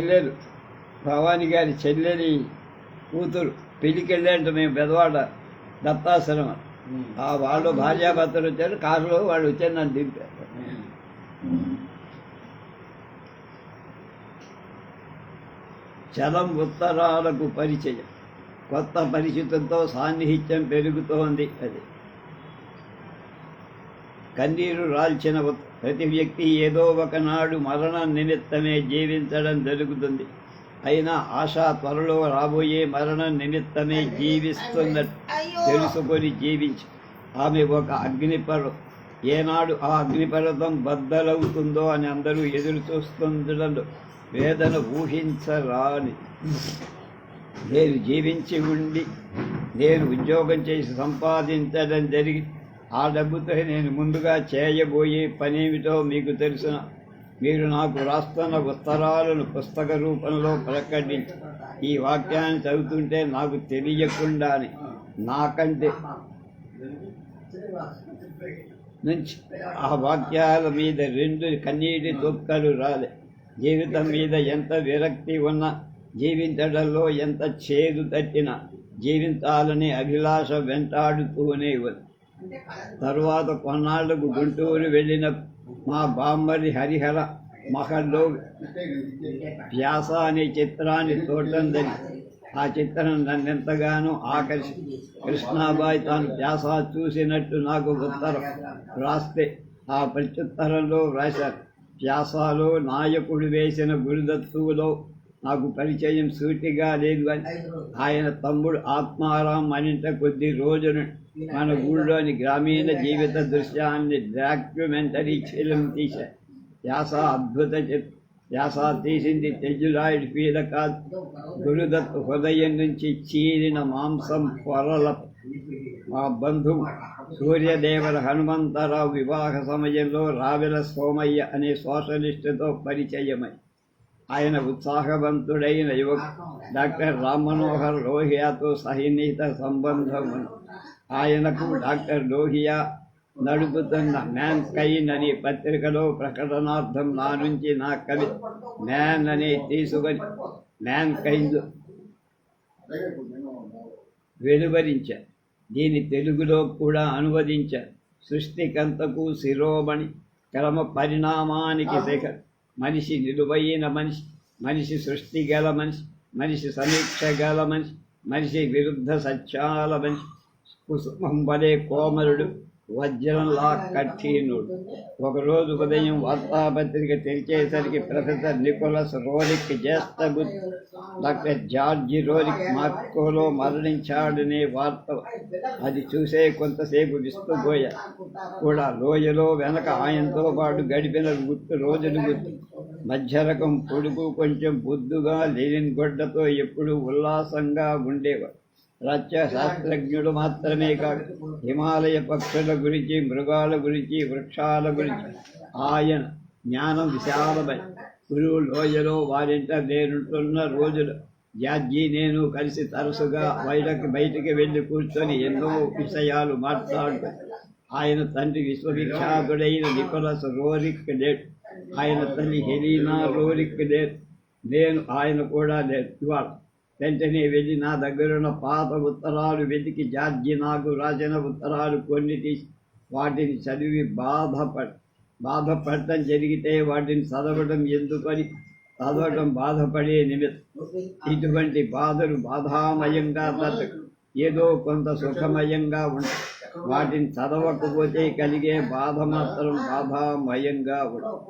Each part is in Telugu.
చెల్లెలు. భవాని గారి చెల్లెలి కూతురు. పెళ్ళికి వెళ్ళాంట మేము పెదవాడ దత్తాశ్రమం. ఆ వాళ్ళు భార్యాభర్తలు వచ్చారు కారులో వాళ్ళు వచ్చారు నన్ను దింపారు. చలం ఉత్తరాలకు పరిచయం. కొత్త పరిచితులతో సాన్నిహిత్యం పెరుగుతోంది అది. కన్నీరు రాల్చిన ప్రతి వ్యక్తి ఏదో ఒకనాడు మరణ నిమిత్తమే జీవించడం జరుగుతుంది. అయినా ఆశ త్వరలో రాబోయే మరణ నిమిత్తమే జీవిస్తున్నట్టు తెలుసుకొని జీవించి. ఆమె ఒక అగ్నిపర్వతం ఏనాడు ఆ అగ్నిపర్వతం బద్దలవుతుందో అని అందరూ ఎదురు చూస్తుండడంలో వేదన ఊహించరాని. నేను జీవించి ఉండి నేను ఉద్యోగం చేసి సంపాదించడం జరిగి ఆ డబ్బుతో నేను ముందుగా చేయబోయే పనేమిటో మీకు తెలుసిన మీరు నాకు రాస్తున్న ఉత్తరాలను పుస్తక రూపంలో ప్రకటించి. ఈ వాక్యాన్ని చదువుతుంటే నాకు తెలియకుండానే నాకంటే నుంచి ఆ వాక్యాల మీద రెండు కన్నీటి దుఃఖాలు రాలే. జీవితం మీద ఎంత విరక్తి ఉన్నా జీవించడంలో ఎంత చేదు తట్టినా జీవించాలనే అభిలాష వెంటాడుతూనే ఉంది. తరువాత కొన్నాళ్ళకు గుంటూరు వెళ్ళిన మా బామ్మరి హరిహర మహల్లో వ్యాస అనే చిత్రాన్ని చూడటం ఆ చిత్రం నన్నెంతగానో ఆకర్షి కృష్ణాబాయి తాను వ్యాస చూసినట్టు నాకు ఉత్తరం రాస్తే ఆ ప్రత్యుత్తరంలో వ్రాశారు. వ్యాసాలో నాయకుడు వేసిన గురుదత్తువులో నాకు పరిచయం సూటిగా లేదు అని ఆయన తమ్ముడు ఆత్మారాం అనింట కొద్ది రోజులు మన ఊళ్ళోని గ్రామీణ జీవిత దృశ్యాన్ని డాక్యుమెంటరీ ఫిలిం తీశారు వ్యాస అద్భుత వ్యాస తీసింది తెజులాయిడ్ పీల కాదు. గురుదత్ హృదయం నుంచి చీరిన మాంసం పొరల మా బంధువు సూర్యదేవర హనుమంతరావు వివాహ సమయంలో రావెల సోమయ్య అనే సోషలిస్టుతో పరిచయమై ఆయన ఉత్సాహవంతుడైన యువ డాక్టర్ రామ్ మనోహర్ లోహియాతో సన్నిహిత సంబంధం ఉంది. ఆయనకు డాక్టర్ లోహియా నడుపుతున్న మ్యాన్ కైన్ అనే పత్రికలో ప్రకటనార్థం నా నుంచి నా కవి మ్యాన్ అనే తీసుకొని మ్యాన్ కైండ్ వెలువరించారు దీని తెలుగులో కూడా అనువదించారు సృష్టికంతకు శిరోమణి క్రమ పరిణామానికి శిఖర్ మనిషి నిలువైన మనిషి మనిషి సృష్టి గల మనిషి మనిషి సమీక్ష గల మనిషి మనిషి విరుద్ధ సత్యాల మనిషి. కుసుమం వలె కోమలుడు వజ్రంలా కఠినుడు. ఒకరోజు ఉదయం వార్తాపత్రిక తెరిచేసరికి ప్రొఫెసర్ నికోలస్ రోలిక్ జ్యేష్ఠ డాక్టర్ జార్జి రోలిక్ మార్కోలో మరణించాడనే వార్త అది చూసే కొంతసేపు విస్తుపోయా. కూడా లోయలో వెనక ఆయనతో పాటు గడిపిన గుర్తు రోజులు గుర్తు. మధ్యరకం పొడుగు కొంచెం బుద్ధుగా లేని గొడ్డతో ఎప్పుడూ ఉల్లాసంగా ఉండేవాడు. శాస్త్రజ్ఞుడు మాత్రమే కాదు హిమాలయ పక్షుల గురించి మృగాల గురించి వృక్షాల గురించి ఆయన జ్ఞానం విశాలమై గురువు లోయలో వారింట నేనుంటున్న రోజులు. జార్జీ నేను కలిసి తరచుగా బయటకి బయటికి వెళ్ళి కూర్చొని ఎన్నో విషయాలు మాట్లాడు ఆయన తండ్రి విశ్వవిఖ్యాతుడైన నికోలస్ రోరిక్ డేట్ ఆయన తల్లి హెలీనా రోరిక్ డేట్ నేను ఆయన కూడా లేదు ఇవాళ. వెంటనే వెళ్ళి నా దగ్గరున్న పాత ఉత్తరాలు వెతికి జార్జి నాకు రాసిన ఉత్తరాలు కొన్ని తీసి వాటిని చదివి బాధపడ బాధపడటం జరిగితే వాటిని చదవడం ఎందుకని చదవటం బాధపడే నిమిత్తం. ఇటువంటి బాధలు బాధామయంగా బ్రతక ఏదో కొంత సుఖమయంగా ఉంటాయి వాటిని చదవకపోతే కలిగే బాధ మాత్రం బాధామయంగా ఉంటుంది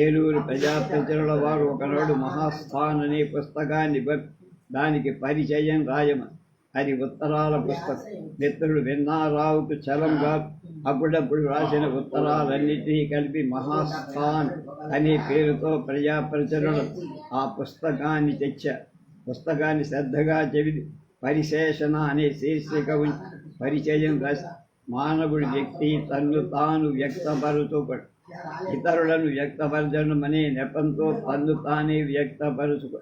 ఏలూరు ప్రజాప్రతినిధుల వారు ఒకనాడు మహాస్థాన్ అనే పుస్తకాన్ని పంపి దానికి పరిచయం రాయమని అది ఉత్తరాల పుస్తకం మిత్రుడు విన్నారావుకు చలంగా అప్పుడప్పుడు రాసిన ఉత్తరాలన్నిటినీ కలిపి మహాస్థాన్ అనే పేరుతో ప్రజాప్రచురణ ఆ పుస్తకాన్ని తెచ్చారు పుస్తకాన్ని శ్రద్ధగా చెవిది పరిశేషణ అనే శీర్షిక పరిచయం రాసి మానవుడి వ్యక్తి తన్ను తాను వ్యక్తపరుతూ ఇతరులను వ్యక్తపరచడం అనే నెపంతో తన్ను తానే వ్యక్తపరుచుకో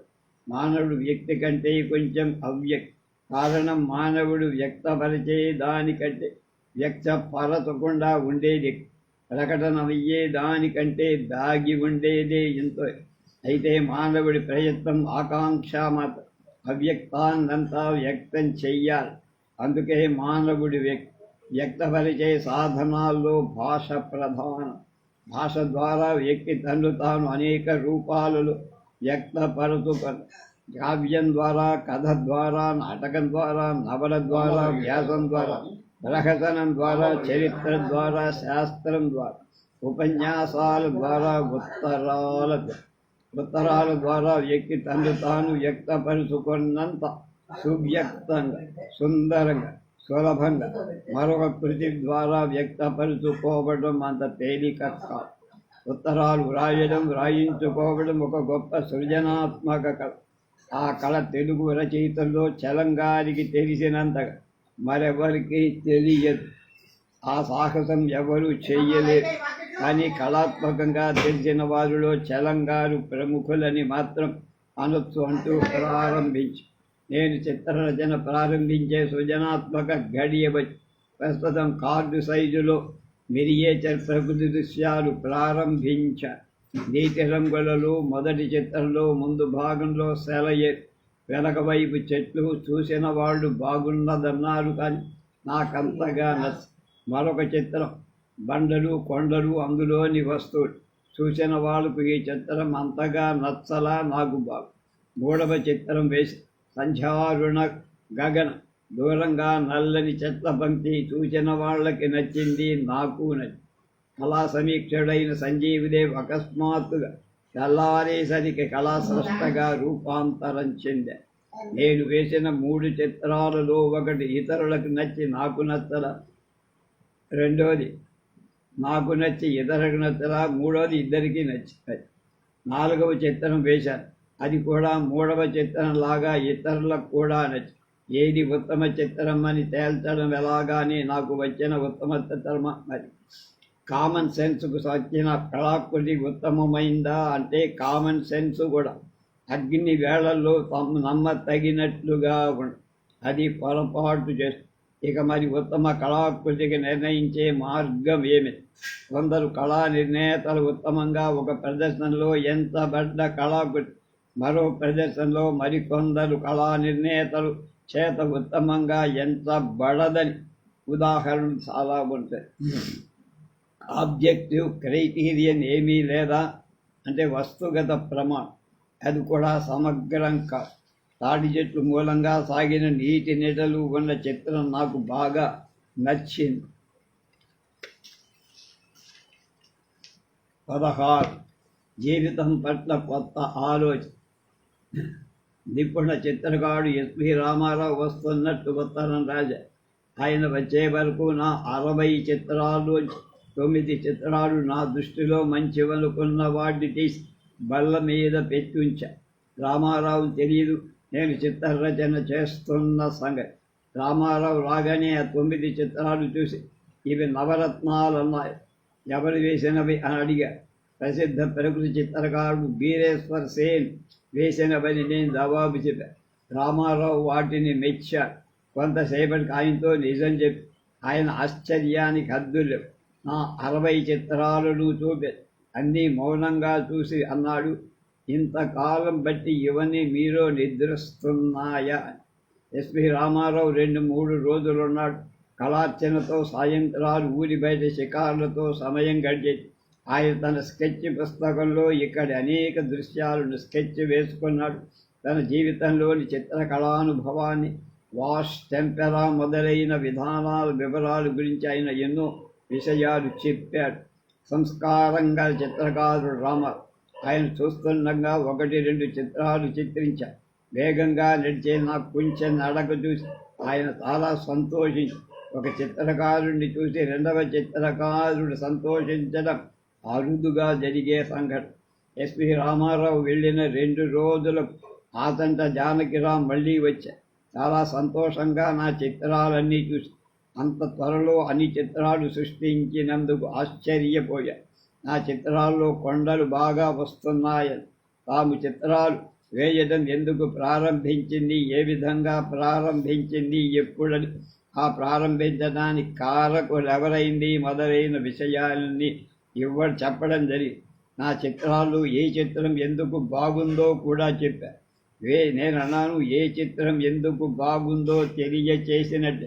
మానవుడు వ్యక్తి కంటే కొంచెం అవ్యక్త. కారణం మానవుడు వ్యక్తపరిచే దానికంటే వ్యక్తపరచకుండా ఉండేది. ప్రకటన అయ్యే దానికంటే దాగి ఉండేదే ఎంతో. అయితే మానవుడి ప్రయత్నం ఆకాంక్ష మాత్రం అవ్యక్తాన్నంతా వ్యక్తం చెయ్యాలి. అందుకే మానవుడి వ్యక్ వ్యక్తపరిచే సాధనాల్లో భాష ప్రధానం. భాష ద్వారా వ్యక్తి తను తాను అనేక రూపాలలో వ్యక్తపరుచుకొని కావ్యం ద్వారా కథ ద్వారా నాటకం ద్వారా నవల ద్వారా వ్యాసం ద్వారా ప్రహసనం ద్వారా చరిత్ర ద్వారా శాస్త్రం ద్వారా ఉపన్యాసాల ద్వారా ఉత్తరాల ఉత్తరాల ద్వారా వ్యక్తి తను తాను వ్యక్తపరుచుకున్నంత సువ్యక్తంగా సుందరంగా సులభంగా మరొక కృతి ద్వారా వ్యక్తపరుచుకోవడం అంత తేలిక కాదు. ఉత్తరాలు వ్రాయడం వ్రాయించుకోవడం ఒక గొప్ప సృజనాత్మక కళ. ఆ కళ తెలుగు రచయితల్లో చలంగారికి తెలిసినంత మరెవరికి తెలియదు. ఆ సాహసం ఎవరు చెయ్యలేరు కానీ కళాత్మకంగా తెలిసిన వారిలో చలంగారు ప్రముఖులని మాత్రం అనొచ్చు అంటూ ప్రారంభించి నేను చిత్రరచన ప్రారంభించే సృజనాత్మక గడియ ప్రస్తుతం కార్డు సైజులో మిరియేచర్ ప్రకృతి దృశ్యాలు ప్రారంభించ. నీటి రంగులలో మొదటి చిత్రంలో ముందు భాగంలో సెలయే. వెనక వైపు చెట్లు చూసిన వాళ్ళు బాగున్నదన్నారు కానీ నాకంతగా నచ్చ. మరొక చిత్రం బండలు కొండలు అందులోని వస్తువులు. చూసిన వాళ్ళకు ఈ చిత్రం అంతగా నచ్చలా నాకు బాగు. మూడవ చిత్రం వేసి సంధ్యారుణ గగన. దూరంగా నల్లని చెత్త పంక్తి చూసిన వాళ్ళకి నచ్చింది నాకు నచ్చింది. కళా సమీక్షుడైన సంజీవిదేవ్ అకస్మాత్తుగా తెల్లారేసరికి కళా సృష్టగా రూపాంతరం చెందా నేను వేసిన మూడు చిత్రాలలో ఒకటి ఇతరులకు నచ్చి నాకు నచ్చల రెండోది నాకు నచ్చి ఇతరులకు నచ్చలా మూడోది ఇద్దరికీ నచ్చింది. నాలుగవ చిత్రం వేశాను. అది కూడా మూడవ చిత్రం లాగా ఇతరులకు కూడా నచ్చింది. ఏది ఉత్తమ చిత్రం అని తేల్చడం ఎలాగానే నాకు వచ్చిన ఉత్తమ చిత్రమ మరి కామన్ సెన్స్కు వచ్చిన కళాకృతి ఉత్తమమైందా అంటే కామన్ సెన్స్ కూడా అగ్ని వేళల్లో తమ నమ్మ తగినట్లుగా అది పొరపాటు చేస్తుంది ఇక మరి ఉత్తమ కళాకృతికి నిర్ణయించే మార్గం ఏమిటి కొందరు కళా నిర్ణేతలు ఉత్తమంగా ఒక ప్రదర్శనలో ఎంత పడ్డ కళాకృతి మరో ప్రదర్శనలో మరికొందరు కళా నిర్ణేతలు చేత ఉత్తమంగా ఎంత బడదని ఉదాహరణలు చాలా ఉంటాయి ఆబ్జెక్టివ్ క్రైటీరియన్ ఏమీ లేదా అంటే వస్తుగత ప్రమాణం. అది కూడా సమగ్రం కా. తాటి చెట్లు మూలంగా సాగిన నీటి నీడలు ఉన్న చిత్రం నాకు బాగా నచ్చింది. పదహారు. జీవితం పట్ల కొత్త ఆలోచన. నిపుణ చిత్రకారుడు ఎస్పి రామారావు వస్తున్నట్టు ఉత్తరం రాజా. ఆయన వచ్చే వరకు నా అరవై చిత్రాలు తొమ్మిది చిత్రాలు నా దృష్టిలో మంచివనుకున్న వాడిని తీసి బల్ల మీద పెట్టి రామారావు తెలియదు నేను చిత్రరచన చేస్తున్న సంగతి. రామారావు రాగానే ఆ తొమ్మిది చిత్రాలు చూసి ఇవి నవరత్నాలు అన్నాయి ఎవరు వేసినవి? అని అడిగా. ప్రసిద్ధ ప్రకృతి చిత్రకారుడు బీరేశ్వర్ సేన్. వేసినవని నేను జవాబు చెప్పా. రామారావు వాటిని మెచ్చాడు కొంతసేపటికి ఆయనతో నిజం చెప్పి. ఆయన ఆశ్చర్యానికి హద్దులు నా అరవై చిత్రాలను చూపే. అన్నీ మౌనంగా చూసి అన్నాడు. ఇంతకాలం బట్టి ఇవన్నీ మీలో నిద్రిస్తున్నాయా? ఎస్పి రామారావు రెండు మూడు రోజులున్నాడు. కళార్చనతో సాయంత్రాలు ఊరి బయట షికారులతో సమయం గడిచేది. ఆయన తన స్కెచ్ పుస్తకంలో ఇక్కడి అనేక దృశ్యాలను స్కెచ్ వేసుకున్నాడు. తన జీవితంలోని చిత్రకళానుభవాన్ని వాష్ టెంపెరా మొదలైన విధానాల వివరాల గురించి ఆయన ఎన్నో విషయాలు చెప్పాడు. సంస్కారంగా చిత్రకారుడు రామ ఆయన చూస్తుండగా ఒకటి రెండు చిత్రాలు చిత్రించారు వేగంగా నడిచే నాకు కొంచెం నడక చూసి ఆయన చాలా సంతోషించి ఒక చిత్రకారుడిని చూసి రెండవ చిత్రకారుడు సంతోషించడం అరుదుగా జరిగే సంఘటన. ఎస్పి రామారావు వెళ్ళిన రెండు రోజులకు ఆతంట జానకిరామ్ మళ్ళీ వచ్చా. చాలా సంతోషంగా నా చిత్రాలన్నీ చూసి అంత త్వరలో అన్ని చిత్రాలు సృష్టించినందుకు ఆశ్చర్యపోయా. నా చిత్రాల్లో కొండలు బాగా వస్తున్నాయని. తాము చిత్రాలు వేయడం ఎందుకు ప్రారంభించింది ఏ విధంగా ప్రారంభించింది ఎప్పుడని. ఆ ప్రారంభించడానికి కారకులు ఎవరైంది మొదలైన విషయాలని ఇవ్వడు చెప్పడం జరిగింది నా చిత్రాలు ఏ చిత్రం ఎందుకు బాగుందో కూడా చెప్పా. వే నేను అన్నాను ఏ చిత్రం ఎందుకు బాగుందో తెలియచేసినట్టు.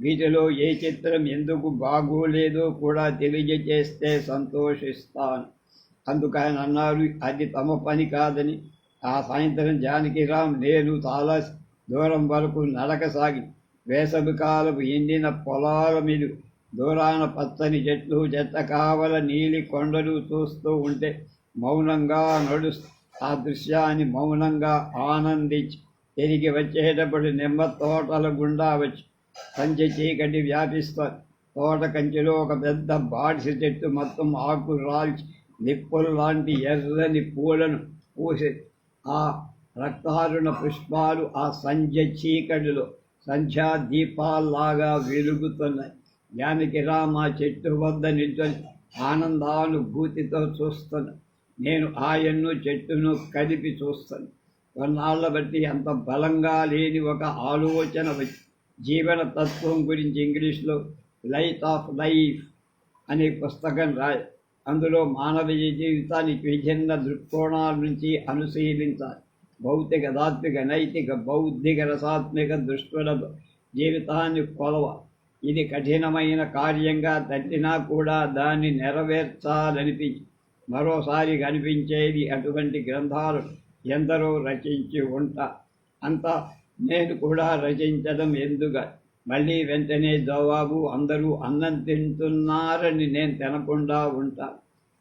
వీటిలో ఏ చిత్రం ఎందుకు బాగోలేదో కూడా తెలియజేస్తే సంతోషిస్తాను. అందుకు ఆయన అన్నారు అది తమ పని కాదని. ఆ సాయంత్రం జానకిరామ్ నేను చాలా దూరం వరకు నడక సాగి వేసవి ఎండిన పొలాల మీద దూరాన పచ్చని చెట్లు చెత్త కావల నీలి కొండలు చూస్తూ ఉంటే మౌనంగా నడుస్తూ ఆ దృశ్యాన్ని మౌనంగా ఆనందించి తిరిగి వచ్చేటప్పుడు నిమ్మ తోటల గుండా వచ్చి కంచె చీకటి వ్యాపిస్తారు తోట కంచెలో ఒక పెద్ద బాడిసి చెట్టు మొత్తం ఆకు రాల్చి నిప్పులు లాంటి ఎర్రని పూలను పూసి ఆ రక్తారుణ పుష్పాలు ఆ సంధ్య చీకటిలో సంధ్యా దీపాల్లాగా వెలుగుతున్నాయి. జానకి రామ చెట్టు వద్ద నిల్చొని ఆనందానుభూతితో చూస్తాను. నేను ఆయన్ను చెట్టును కలిపి చూస్తాను. కొన్నాళ్ళ బట్టి అంత బలంగా లేని ఒక ఆలోచన వచ్చి జీవన తత్వం గురించి ఇంగ్లీష్లో లైట్ ఆఫ్ లైఫ్ అనే పుస్తకం రాయి. అందులో మానవ జీవితానికి విభిన్న దృక్కోణాల నుంచి అనుశీలించాలి. భౌతిక దాత్విక నైతిక బౌద్ధిక రసాత్మిక దృష్టులతో జీవితాన్ని కొలవ ఇది కఠినమైన కార్యంగా తట్టినా కూడా దాన్ని నెరవేర్చాలనిపించి మరోసారి కనిపించేది అటువంటి గ్రంథాలు ఎందరో రచించి ఉంటా. అంతా నేను కూడా రచించడం ఎందుక? మళ్ళీ వెంటనే జవాబు అందరూ అన్నం తింటున్నారని నేను తినకుండా ఉంటా.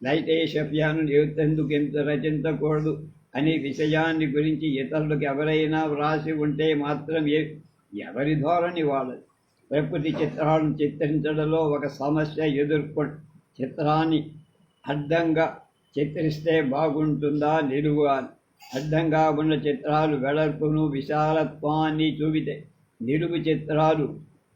లైటేషప్యాను ఎందుకు ఎంత రచించకూడదు అనే విషయాన్ని గురించి ఇతరులకు ఎవరైనా వ్రాసి ఉంటే మాత్రం ఎవరి ధోరణి వాళ్ళది? ప్రకృతి చిత్రాలను చిత్రించడంలో ఒక సమస్య ఎదుర్కొ చిత్రాన్ని అడ్డంగా చిత్రిస్తే బాగుంటుందా నిలువు అడ్డంగా ఉన్న చిత్రాలు వెడల్పును విశాలత్వాన్ని చూపితే నిలువు చిత్రాలు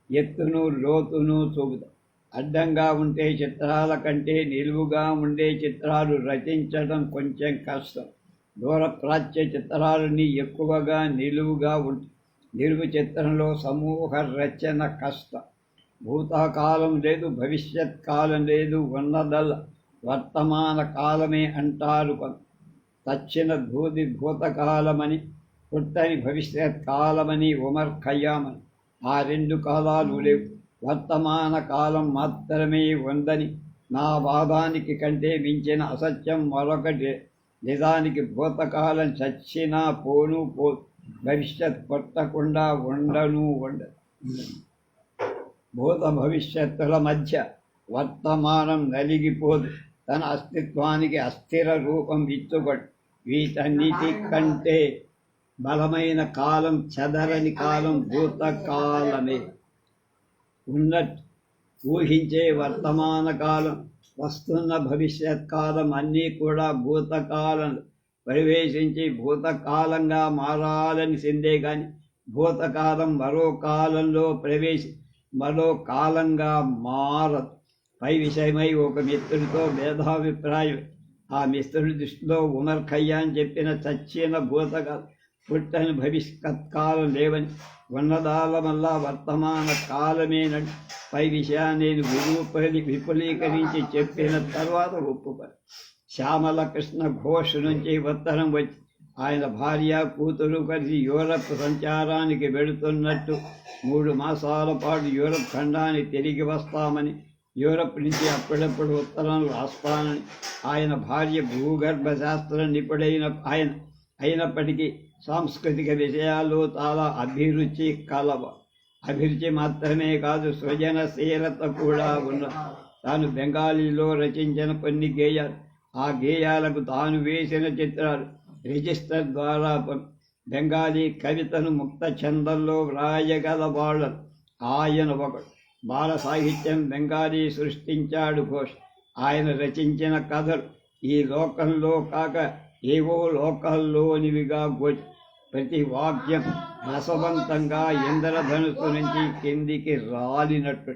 ఎత్తును లోతును చూపుతాయి అడ్డంగా ఉండే చిత్రాల కంటే నిలువుగా ఉండే చిత్రాలు రచించడం కొంచెం కష్టం. దూర ప్రాచ్య చిత్రాలని ఎక్కువగా నిలువుగా ఉంటాయి నిలువు చిత్రంలో సమూహ రచన కష్ట. భూతకాలం లేదు భవిష్యత్ కాలం లేదు ఉన్నదల్ వర్తమాన కాలమే అంటారు తచ్చిన భూతి భూతకాలమని పుట్టని భవిష్యత్ కాలమని ఉమర్ ఖయ్యామని. ఆ రెండు కాలాలు లేవు. వర్తమాన కాలం మాత్రమే ఉందని నా వాదానికి కంటే మించిన అసత్యం మరొకటి. నిజానికి భూతకాలం చచ్చినా పోను పో. భవిష్యత్ కొట్టకుండా ఉండను ఉండ భూత భవిష్యత్తుల మధ్య వర్తమానం నలిగిపోదు తన అస్తిత్వానికి అస్థిర రూపం ఇచ్చుబడి వీటన్నిటి కంటే బలమైన కాలం చదరని కాలం భూతకాలమే ఉన్నట్టు ఊహించే వర్తమాన కాలం వస్తున్న భవిష్యత్ కాలం అన్నీ కూడా భూతకాలం ప్రవేశించి భూతకాలంగా మారాలని చెందే కానీ భూతకాలం మరో కాలంలో ప్రవేశి మరో కాలంగా మారదు. పై విషయమై ఒక మిత్రుడితో భేదాభిప్రాయం ఆ మిత్రుడి దృష్టిలో ఉమర్ ఖయ్యాన్ చెప్పిన చచ్చిన భూతకాలం పుట్టని భవిష్యత్ కాలం లేవని ఉన్నదాల వల్ల వర్తమాన కాలమేనని పై విషయాన్ని నేను విరూపలి విపులీకరించి చెప్పిన తర్వాత ఒప్పుకొని. శ్యామల కృష్ణ ఘోష్ నుంచి ఉత్తరం వచ్చి ఆయన భార్య కూతురు కలిసి యూరప్ సంచారానికి వెళుతున్నట్టు మూడు మాసాల పాటు యూరప్ ఖండాన్ని తిరిగి వస్తామని యూరప్ నుంచి అప్పుడప్పుడు ఉత్తరం రాస్తానని ఆయన భార్య భూగర్భ శాస్త్ర నిపుడైన ఆయన అయినప్పటికీ సాంస్కృతిక విషయాల్లో చాలా అభిరుచి కలవ అభిరుచి మాత్రమే కాదు సృజనశీలత కూడా ఉన్న తాను బెంగాలీలో రచించిన కొన్ని గేయాలు. ఆ గేయాలకు తాను వేసిన చిత్రాలు. రిజిస్టర్ ద్వారా బెంగాలీ కవితను ముక్త ఛందంలో వ్రాయగల ఆయన ఒకడు బాల సాహిత్యం బెంగాలీ సృష్టించాడు ఘోష్. ఆయన రచించిన కథలు ఈ లోకంలో కాక ఏవో లోకాల్లోనివిగా ఘోష్. ప్రతి వాక్యం రసవంతంగా ఇంద్రధనుసు నుంచి కిందికి రాలినట్టు.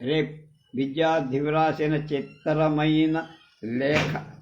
రేపు విద్యార్థి వ్రాసిన చిత్రమైన లేఖ.